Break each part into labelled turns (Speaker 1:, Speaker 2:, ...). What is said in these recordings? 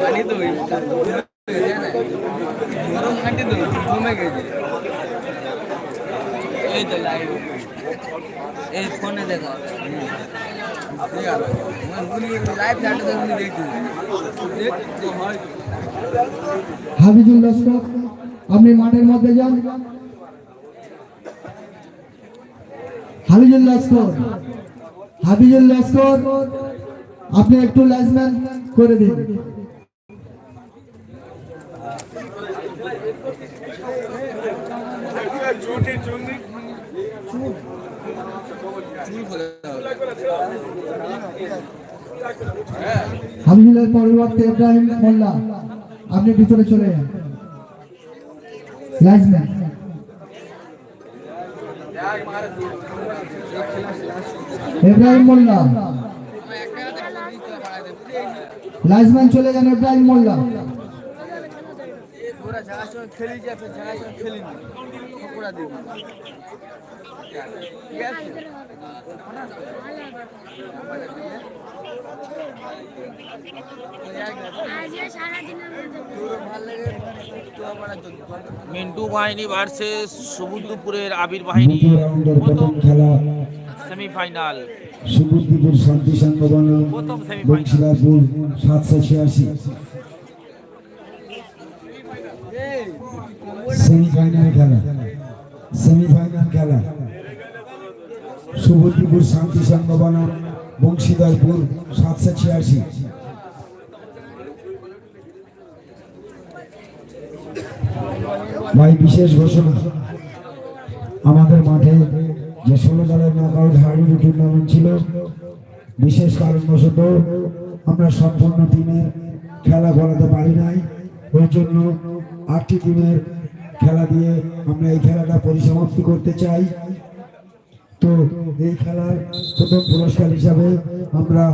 Speaker 1: পানি তো গরম খাটি তো কমে গেছে এই তো লাইভ এই ফোনে দেখা লাইভ চাটে উনি দেখছি দেখতে হয়
Speaker 2: হাফিজুল লস্কর আপনি মাঠের মধ্যে যান হাফিজুল লস্কর হাফিজুল লস্কর আপনি একটু লাইসম্যান করে দিন।
Speaker 1: চুল খোলা
Speaker 2: হামিদুলের পরিবর্তে ইব্রাহিম মোল্লা। আপনি ভিতরে চলে যান। লাইজম্যান ইব্রাহিম মোল্লা। লাইজম্যান চলে যান ইব্রাহিম মোল্লা।
Speaker 1: খেলি যাবে খেলি না।
Speaker 3: মিন্টু বাহিনী ভার্সেস সুবুদ্রপুরের আবির বাহিনী।
Speaker 2: প্রথম
Speaker 3: সেমিফাইনাল
Speaker 2: সুবুদ্রপুর শান্তি
Speaker 3: সম্ভাবনা
Speaker 2: বংশীলাপুর সাতশো ছিয়াশি। সেমিফাইনাল খেলা। সেমিফাইনাল খেলা। সুবুদ্দিপুর শান্তি সংঘ বংশীধরপুর সাতশো ছিয়াশি। ভাই, বিশেষ ঘোষণা। আমাদের মাঠে যে ষোলো দলের নকআউট হার্ডি টুর্নামেন্ট ছিল, বিশেষ কারণবশত আমরা সম্পূর্ণ টিমের খেলা করাতে পারি নাই। ওই জন্য আটটি টিমের খেলা দিয়ে আমরা এই খেলাটা পরিসমাপ্তি করতে চাই। তো এই খেলার প্রথম পুরস্কার হিসাবে আমরা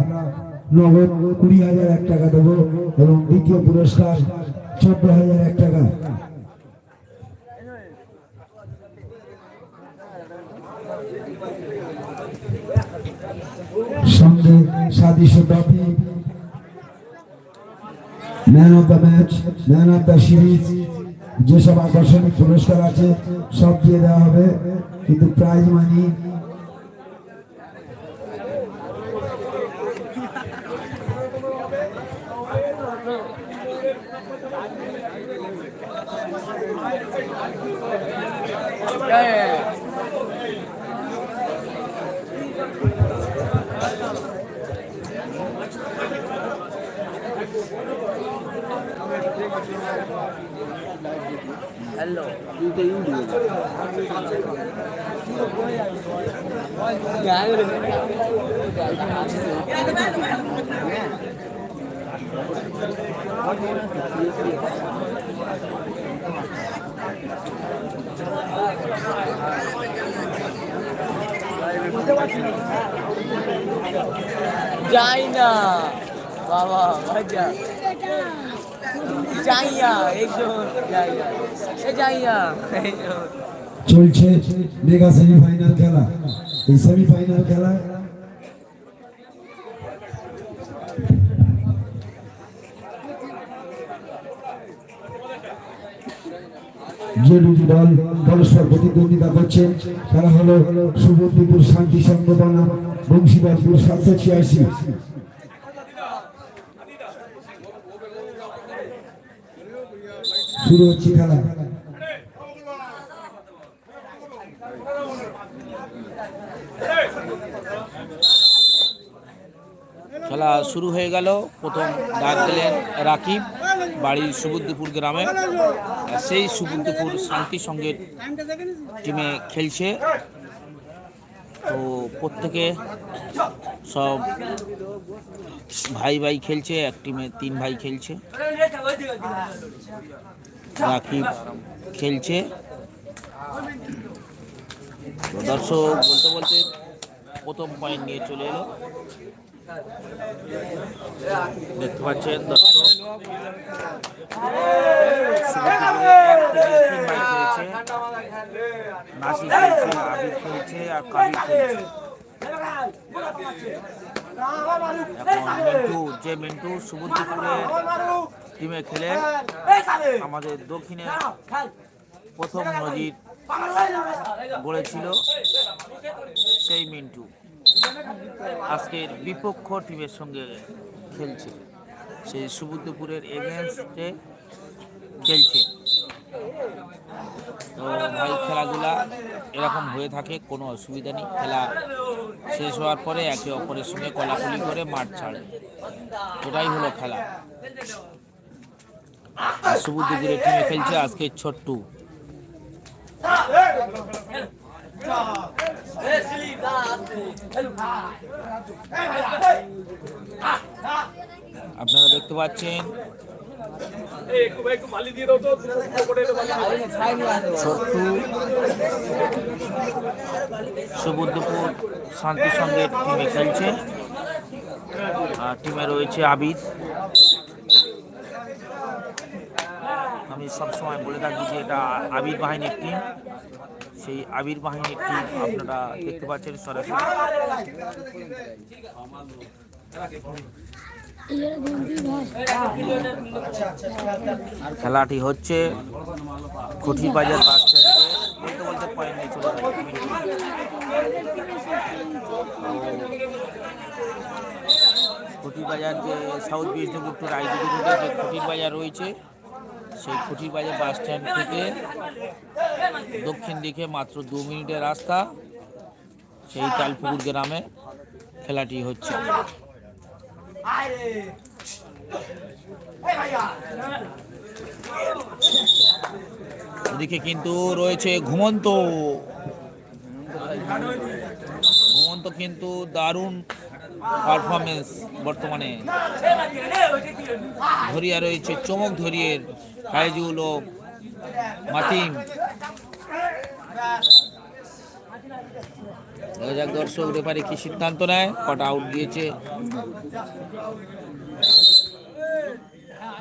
Speaker 2: নগদ কুড়ি হাজার এক টাকা দেবো এবং দ্বিতীয় পুরস্কার চোদ্দ হাজার এক টাকা। সঙ্গে সাদিশ trophy. Man of the match man of the series যেসব আকর্ষণীয় পুরস্কার আছে, সব দিয়ে দেওয়া হবে। কিন্তু প্রাইজ মানি
Speaker 1: যাই না বাবা ভাইয়া
Speaker 2: চলছে মেগা সেমিফাইনাল খেলা। এই সেমিফাইনাল খেলা যে দুটি দল পরস্পর প্রতিদ্বন্দ্বিতা করছেন তারা হলো সুবর্ণীপুর শান্তি সংগঠন বংশীধরপুর সাতশো ছিয়াশি। শুরু হচ্ছে খেলা।
Speaker 3: খেলা শুরু হয়ে গেল। প্রথম ডাক দিলেন রাকিব, বাড়ি সুবুদ্দিপুর গ্রামে। সেই সুবুদ্দিপুর শান্তি সঙ্গে টিমে খেলছে। তো প্রত্যেকে সব ভাই ভাই খেলছে, এক টিমে তিন ভাই খেলছে। রাকিব খেলছে। দর্শক, বলতে বলতে প্রথম পয়েন্ট নিয়ে চলে এলো। দেখতে পাচ্ছেন দর্শক। খেলছে আর খেলছে। এখন মিন্টু, যে মিন্টু সুবুদ্দিপুরের টিমে খেলে, আমাদের দক্ষিণে প্রথম নজির গড়েছিল সেই মিন্টু। আজকের বিপক্ষ টিমের সঙ্গে খেলছে। সেই সুবুদ্ধপুরের এগেনস্টে খেলছে। তো ভাই খেলাধুলা এরকম হয়ে থাকে, কোনো অসুবিধা নেই। খেলা শেষ হওয়ার পরে একে অপরের সঙ্গে কলাকলি করে মাঠ ছাড়ে। এটাই হলো খেলা। সুবুদ্ধপুরের টিমে খেলছে আজকে ছোট্টু। আপনারা দেখতে পাচ্ছেন। সুবুদ্ধপুর শান্তি সঙ্গের টিমে খেলছে। আর টিমে রয়েছে আবিদ। আমি সবসময় বলে থাকি যে এটা আবির বাহিনীর টিম সেই আবির বাহিনীর টিম আপনারা দেখতে পাচ্ছেন সরাসরি? খেলাটি হচ্ছে খুঁটি বাজার বাস বাজার যে সাউথ বিষ্ণুপুর টু রায়দিঘি যে খুঁটির বাজার রয়েছে সেই খুঁটির বাজার বাস স্ট্যান্ড থেকে দক্ষিণ দিকে মাত্র দু মিনিটের রাস্তা, সেই তালপুকুর গ্রামে খেলাটি হচ্ছে। ওদিকে কিন্তু রয়েছে ঘুমন্ত। ঘুমন্ত কিন্তু দারুণ পারফরমেন্স বর্তমানে। ধরিয়া রয়েছে চমক ধরিয়ের ফাইজুল ও মাতিম। দেখা দর্শক, রেফারি কি সিদ্ধান্ত নেয়? কটা আউট দিয়েছে?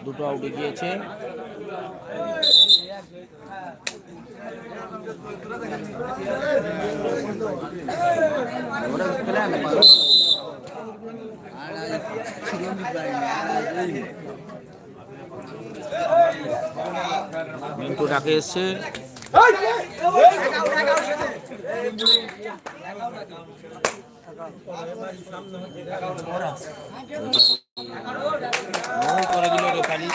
Speaker 3: দুটো আউটে গিয়েছে মিন্টু ডাকে এসছে করে দিল রেফারি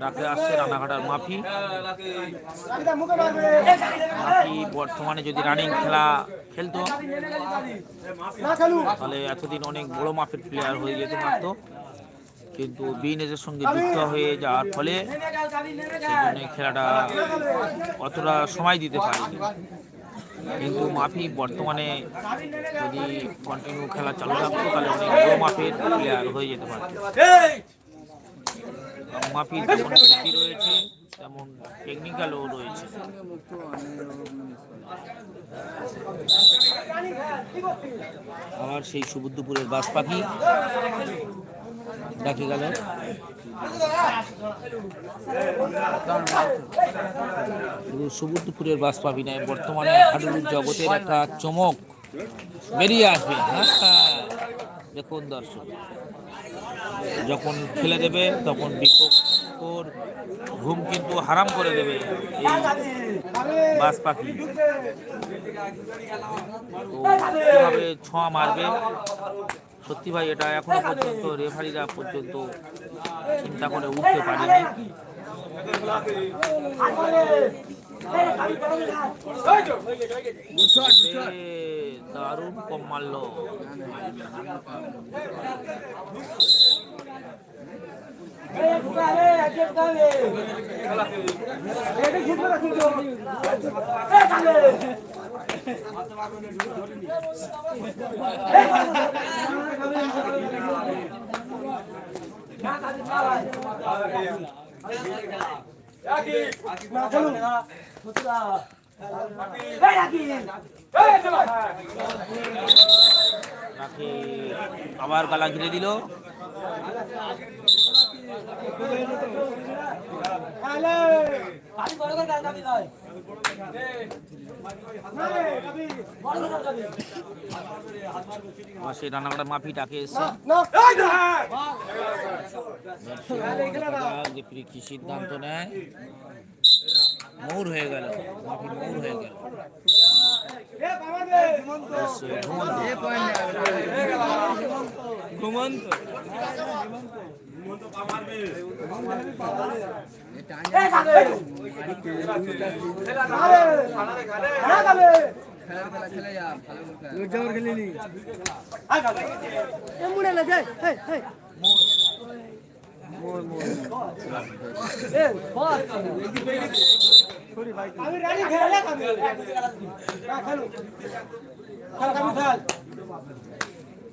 Speaker 3: ডাকে আসছে রানাঘাটার মাফি। মাফি বর্তমানে যদি রানিং খেলা খেলতো, তাহলে এতদিন অনেক বড় মাপের প্লেয়ার হয়ে যেতে পারতো। কিন্তু বিএনএসের সঙ্গে যুক্ত হয়ে যাওয়ার ফলে সেই খেলাটা অতটা সময় দিতে পারেনি। কিন্তু মাফি বর্তমানে যদি কন্টিনিউ খেলা চালু রাখতো তাহলে অনেক বড় মাপের প্লেয়ার হয়ে যেতে পারত। মাফির যেমন রয়েছে, তেমন টেকনিক্যালও রয়েছে। আবার সেই সুবুদ্ধপুরের বাস পাখি ডাকে গেল। সুবুদ্ধপুরের বাস পাবি নয়, বর্তমানে হাডুডুর জগতের একটা চমক বেরিয়ে আসবে। হ্যাঁ দেখুন দর্শক, যখন খেলে দেবে, তখন বিপক্ষর ঘুম কিন্তু হারাম করে দেবে এই বাস পাখি। কীভাবে ছোঁয়া মারবে? সত্যি ভাই, এটা এখনও পর্যন্ত রেফারিরা পর্যন্ত চিন্তা করে উঠতে পারেনি। দারুণ কম মারলো। আবার গালা ঘিরে দিল? আমার সেই রান্নাঘাটা মাফি ডাকে এসে কি সিদ্ধান্ত নেয় মৌর হয়ে গেল মাফি মৌর হয়ে গেল। ঘুমন্ত। ঘুমন্ত
Speaker 1: খেলার খেলা খেলে ভালো করে ওনা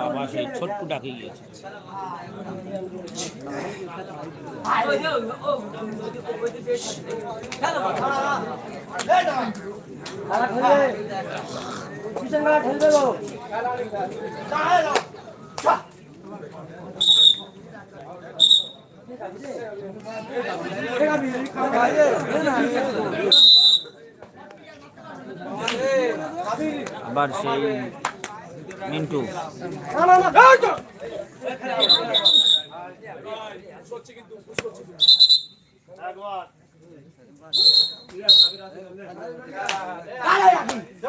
Speaker 3: আবার সেই ছোট্ট ডাকে গিয়েছে আবার সেই মিন্টু।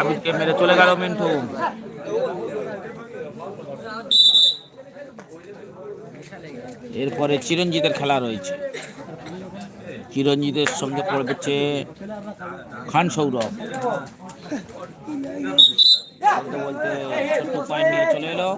Speaker 3: আবিরকে মেরে চলে গেল মিন্টু। এরপরে চিরঞ্জিতের খেলা রয়েছে। চিরঞ্জিতের সঙ্গে পড়েছে খান সৌরভ। বলতে বলতে ছোট্ট পয়েন্ট নিয়ে চলে এলো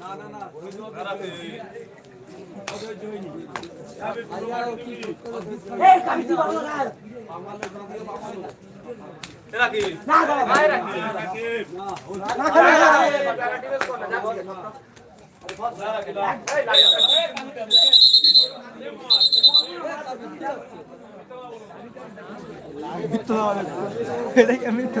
Speaker 3: না না না মৃত্যু এটাকে মৃত্যু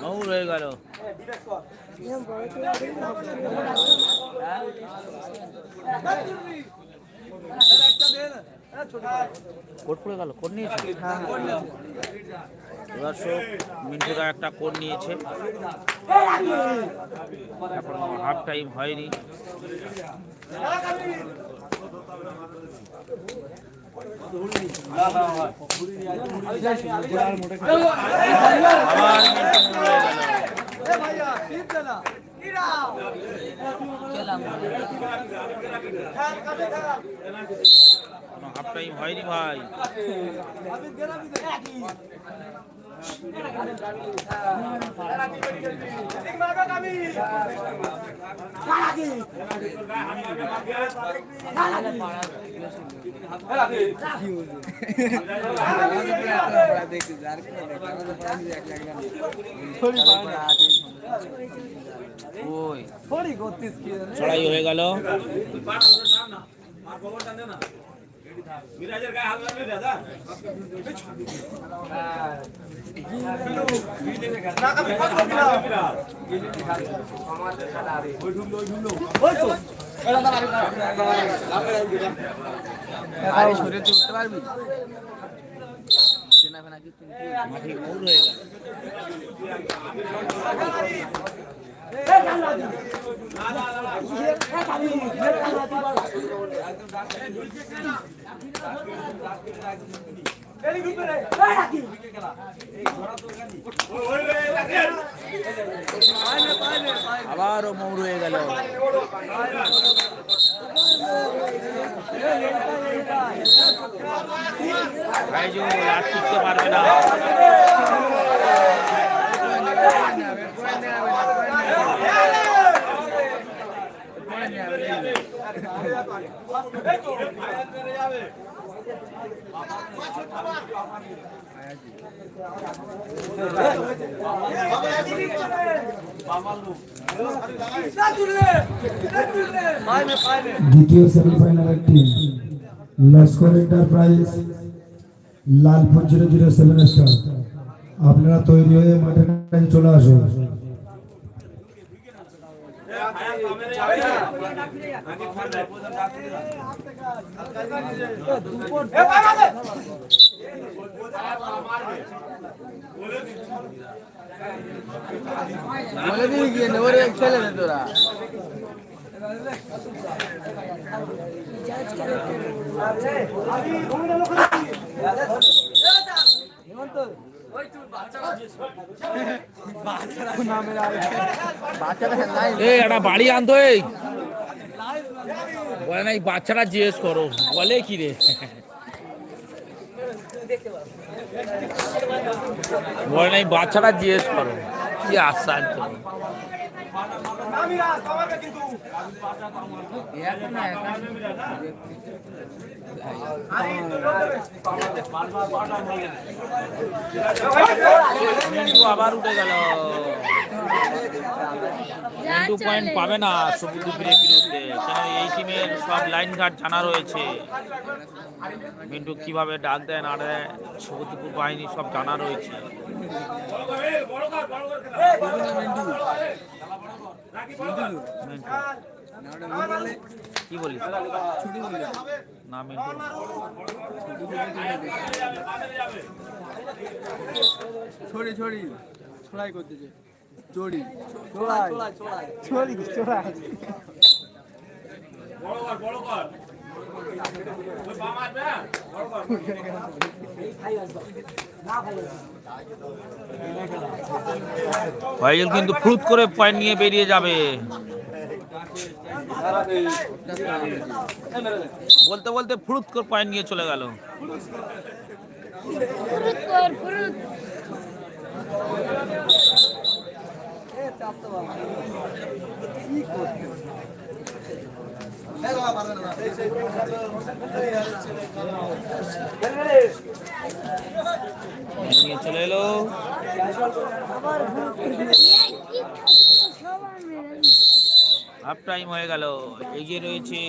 Speaker 3: মৌর হয়ে গেল কোট পড়ে গেল, কোট নিয়েছে? সব মিন্টুরা একটা কোট নিয়েছে। এখন হাফ টাইম হয়নি। হাফ টাইম হয়নি ভাই।
Speaker 1: দেখতেছি আর কি আমাদের পড়া নিয়ে এক লাখ আরে শরীরে তুই উঠতে পারবি চেনা ফেনা কি তুই
Speaker 3: মাঠে মৌর হয়ে গেল আবারও মৌর হয়ে গেল। আর টিকতে পারবে না
Speaker 2: দ্বিতীয় সেমিফাইনালের team Laskar enterprise Lalpur zero zero seven star আপনারা তৈরি হয়ে মাঠের কাছে চলে আসুন।
Speaker 1: বলে দিবি গিয়ে নেব রে ছেলে তোরা বাচ্চাটা
Speaker 3: একটা বাড়ি আনতো এই। বলে না এই বাচ্চারা জিজ্ঞেস করো। বলে কি রে? বলে না এই বাচ্চারা জিজ্ঞেস করো। কি আশ্চর্য। মিন্টু আবার উঠে গেল মিন্টু পয়েন্ট পাবে না সমুদ্রপুরের বিরুদ্ধে। কেন এই টিমের সব লাইন ঘাট জানা রয়েছে? মিন্টু কীভাবে ডাক দেয়, না দেয় সমুদ্রপুর বাহিনী সব জানা রয়েছে। মিন্টু। কি বলিস? না
Speaker 1: ছড়ি ছড়ি। ছড়াই করতেছে। চড়ি। ছড়াই। ছড়ি ছড়াই।
Speaker 3: ফাইজল কিন্তু ফ্রুত করে পয়েন্ট নিয়ে বেরিয়ে যাবে। বলতে বলতে ফ্রুত করে পয়েন্ট নিয়ে চলে গেল। নিয়ে চলে এলো। হাফ টাইম হয়ে গেল। এগিয়ে রয়েছে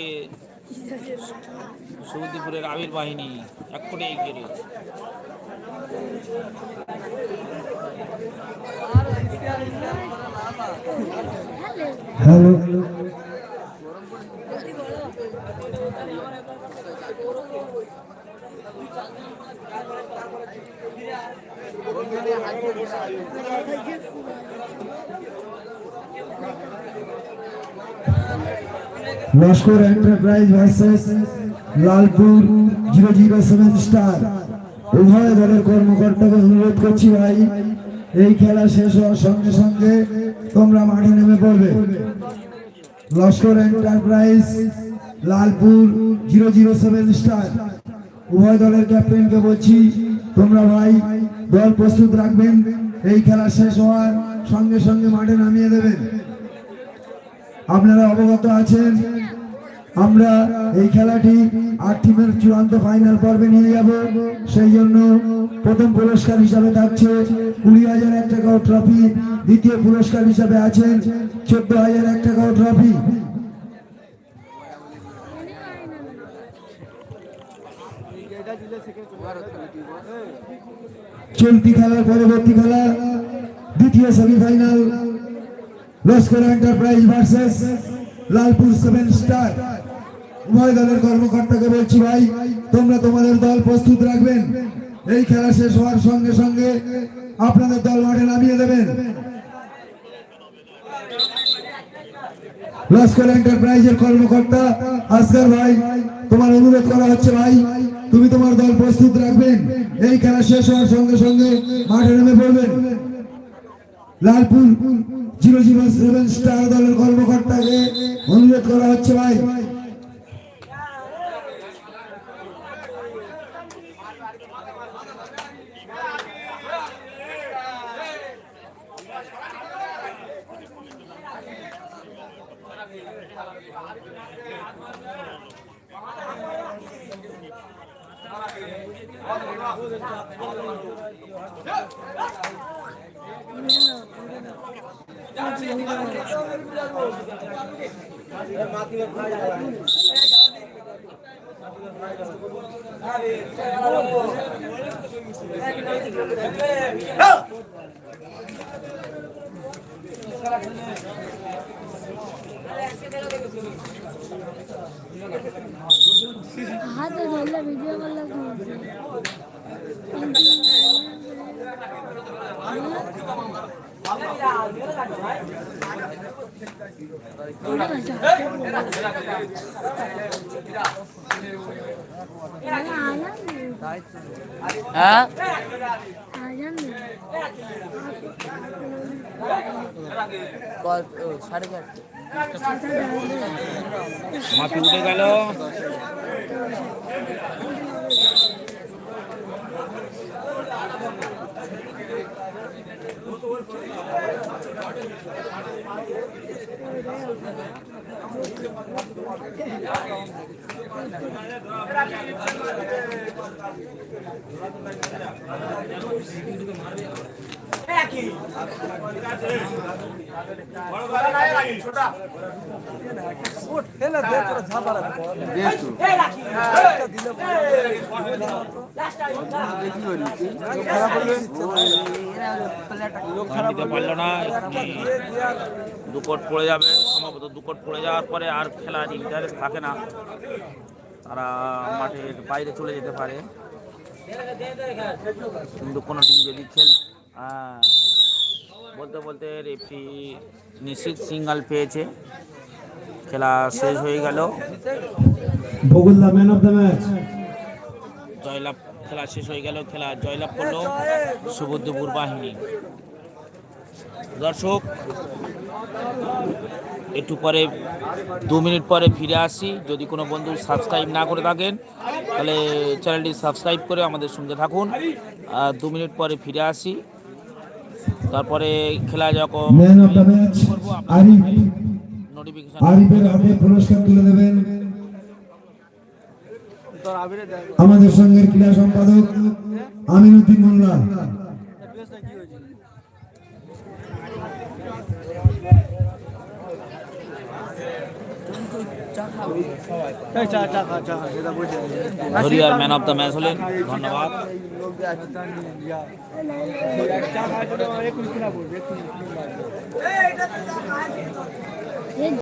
Speaker 3: সৌদিপুরের আবির বাহিনী। এক কোটি এগিয়ে রয়েছে।
Speaker 4: Hello
Speaker 2: hello. Laskar enterprise versus Lalpur zero zero seven star উভয় দলের কর্মকর্তাকে অনুরোধ করছি ভাই, এই খেলা শেষ হওয়ার সঙ্গে সঙ্গে তোমরা মাঠে নেমে পড়বে। Laskar enterprise Lalpur zero zero seven star উভয় দলের ক্যাপ্টেনকে বলছি, তোমরা ভাই, দল প্রস্তুত রাখবেন, এই খেলা শেষ হওয়ার সঙ্গে সঙ্গে মাঠে নামিয়ে দেবেন। আপনারা অবগত আছেন? আমরা এই খেলাটি আট টিমের চূড়ান্ত ফাইনাল পর্বে নিয়ে যাব। সেই জন্য প্রথম পুরস্কার হিসাবে থাকছে কুড়ি হাজার এক টাকা ট্রফি দ্বিতীয় পুরস্কার হিসাবে আছেন চোদ্দ হাজার এক টাকা ট্রফি চলতি খেলার পরবর্তী খেলা, দ্বিতীয় semifinal Laskar enterprise versus Lalpur seven star. উভয় দলের কর্মকর্তাকে বলছি ভাই, তোমরা তোমাদের দল প্রস্তুত রাখবেন। এই খেলা শেষ হওয়ার সঙ্গে সঙ্গে আপনাদের দল মাঠে নামিয়ে দেবেন। লস্কর এন্টারপ্রাইজের কর্মকর্তা আসগার ভাই, তোমার অনুরোধ করা হচ্ছে ভাই, তুমি তোমার দল প্রস্তুত রাখবেন। এই খেলা শেষ হওয়ার সঙ্গে সঙ্গে মাঠে নেমে পড়বেন। Lalpur zero zero seven star দলের কর্মকর্তাকে অনুরোধ করা হচ্ছে ভাই।
Speaker 4: হাতে ধরলে ভিডিও করলে
Speaker 3: হ্যাঁ মাটি উঠে গেল। Gracias. দুকট পড়ে যাবে, সম্ভবত দুকট পড়ে যাওয়ার পরে আর খেলার ইন্টারেস্ট থাকে না। তারা মাঠের বাইরে চলে যেতে পারে। কিন্তু কোনো টিম যদি খেল বলতে বলতে রেফরি নিশ্চিত সিঙ্গাল পেয়েছে। খেলা শেষ হয়ে গেল।
Speaker 2: বগুল দা ম্যান অফ দ্য ম্যাচ
Speaker 3: জয়লাভ খেলা শেষ হয়ে গেল। খেলা জয়লাভ করল সুবুদ্ধপুর বাহিনী। দর্শক একটু পরে দু মিনিট পরে ফিরে আসি। যদি কোনো বন্ধু সাবস্ক্রাইব না করে থাকেন তাহলে চ্যানেলটি সাবস্ক্রাইব করে আমাদের সঙ্গে থাকুন। আর দু মিনিট পরে ফিরে আসি। তারপরে খেলা যখন
Speaker 2: man of the
Speaker 3: match
Speaker 2: Arif notification পুরস্কার তুলে দেবেন। আমাদের সঙ্গের ক্রীড়া সম্পাদক আমিনুদ্দিন মোল্লা
Speaker 3: ধরিয়ার ম্যান অফ দ্য ম্যাচ হলেন ধন্যবাদ
Speaker 1: চা